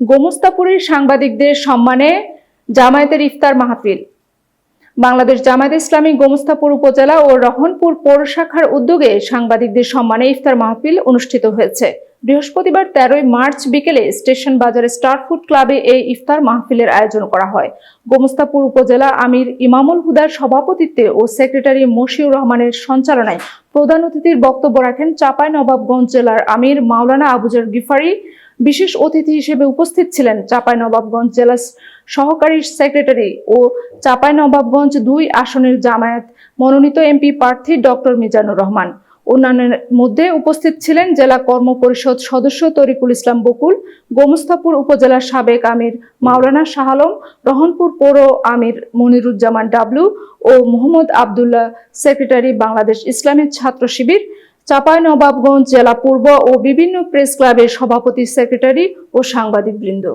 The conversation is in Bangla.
গোমস্তাপুরের সাংবাদিকদের সম্মানে জামায়াতের ইফতার মাহফিল। বাংলাদেশ জামায়াত ইসলামী গোমস্তাপুর উপজেলা ও রহনপুর পৌর শাখার উদ্যোগে সাংবাদিকদের সম্মানে ইফতার মাহফিল অনুষ্ঠিত হয়েছে। বৃহস্পতিবার তেরোই মার্চ বিকেলে স্টেশন বাজারে স্টার ফুড ক্লাবে এই ইফতার মাহফিলের আয়োজন করা হয়। গোমস্তাপুর উপজেলা আমির ইমামুল হুদার সভাপতিত্বে ও সেক্রেটারি মশিউর রহমানের সঞ্চালনায় প্রধান অতিথির বক্তব্য রাখেন চাঁপাই নবাবগঞ্জ জেলার আমির মাওলানা আবুজার গিফারি বিশেষ অতিথি হিসেবে উপস্থিত ছিলেন চাঁপাই নবাবগঞ্জ জেলা সহকারী সেক্রেটারি ও চাঁপাই নবাবগঞ্জ দুই আসনের জামায়াত মনোনীত এমপি প্রার্থী ডক্টর মিজানুর রহমান। অন্যান্যের মধ্যে উপস্থিত ছিলেন জেলা কর্ম পরিষদ সদস্য তরিকুল ইসলাম বকুল, গোমস্তাপুর উপজেলার সাবেক আমির মাওলানা শাহ আলম রহনপুর পৌর আমির মনিরুজ্জামান ডাবলু ও মোহাম্মদ আবদুল্লাহ, সেক্রেটারি বাংলাদেশ ইসলামের ছাত্র শিবির চাঁপাই নবাবগঞ্জ জেলা পূর্ব ও বিভিন্ন প্রেস ক্লাবের সভাপতি সেক্রেটারি ও সাংবাদিকবৃন্দ।